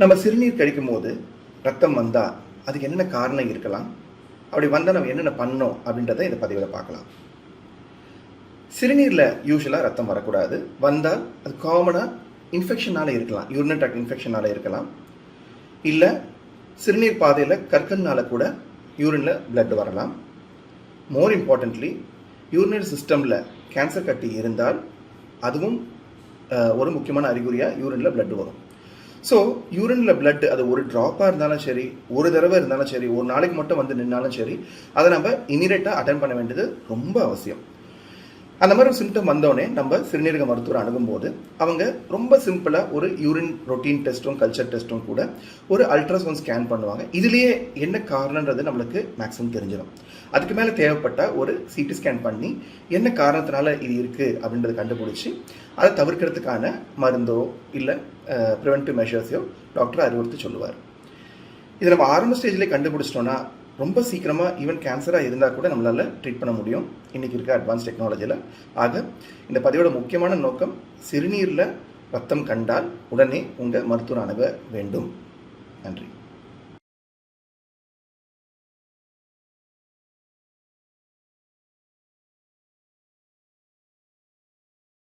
நம்ம சிறுநீர் கழிக்கும் போது ரத்தம் வந்தால் அதுக்கு என்னென்ன காரணம் இருக்கலாம்? அப்படி வந்தால் நம்ம என்னென்ன பண்ணோம் அப்படின்றத இந்த பதிவில் பார்க்கலாம். சிறுநீரில் யூஸ்வலாக ரத்தம் வரக்கூடாது. வந்தால் அது காமனாக இன்ஃபெக்ஷனால் இருக்கலாம். யூரினரி ட்ராக்ட் இன்ஃபெக்ஷனால் இருக்கலாம். இல்லை சிறுநீர் பாதையில் கற்கள்னால கூட யூரினில் பிளட் வரலாம். மோர் இம்பார்ட்டன்ட்லி யூரினரி சிஸ்டமில் கேன்சர் கட்டி இருந்தால் அதுவும் ஒரு முக்கியமான அறிகுறியாக யூரினில் பிளட் வரும். ஸோ யூரினில் பிளட் அது ஒரு ட்ராப்பாக இருந்தாலும் சரி ஒரு தடவை இருந்தாலும் சரி ஒரு நாளைக்கு மட்டும் வந்து நின்னாலும் சரி அதை நம்ம இமீடியட்டாக அட்டன் பண்ண வேண்டியது ரொம்ப அவசியம். அந்த மாதிரி ஒரு சிம்டம் வந்தோடனே நம்ம சிறுநீரக மருத்துவர் அணுகும்போது அவங்க ரொம்ப சிம்பிளாக ஒரு யூரின் ரொட்டீன் டெஸ்ட்டும் கல்ச்சர் டெஸ்ட்டும் கூட ஒரு அல்ட்ராசவுண்ட் ஸ்கேன் பண்ணுவாங்க. இதுலேயே என்ன காரணன்றது நம்மளுக்கு மேக்ஸிமம் தெரிஞ்சிடும். அதுக்கு மேலே தேவைப்பட்ட ஒரு சிடி ஸ்கேன் பண்ணி என்ன காரணத்தினால இது இருக்குது அப்படின்றத கண்டுபிடிச்சி அதை தவிர்க்கிறதுக்கான மருந்தோ இல்லை ப்ரிவென்டிவ் மெஷர்ஸையோ டாக்டர் அறிவுறுத்தி சொல்லுவார். இதை நம்ம ஆரம்ப ஸ்டேஜ்லேயே கண்டுபிடிச்சிட்டோன்னா ரொம்ப சீக்கிரமாக ஈவன் கேன்சராக இருந்தால் கூட நம்மளால் ட்ரீட் பண்ண முடியும். இன்றைக்கி இருக்க அட்வான்ஸ் டெக்னாலஜியில் ஆக இந்த பதிவோட முக்கியமான நோக்கம் சிறுநீரில் ரத்தம் கண்டால் உடனே உங்கள் மருத்துவர் அணுக வேண்டும். நன்றி.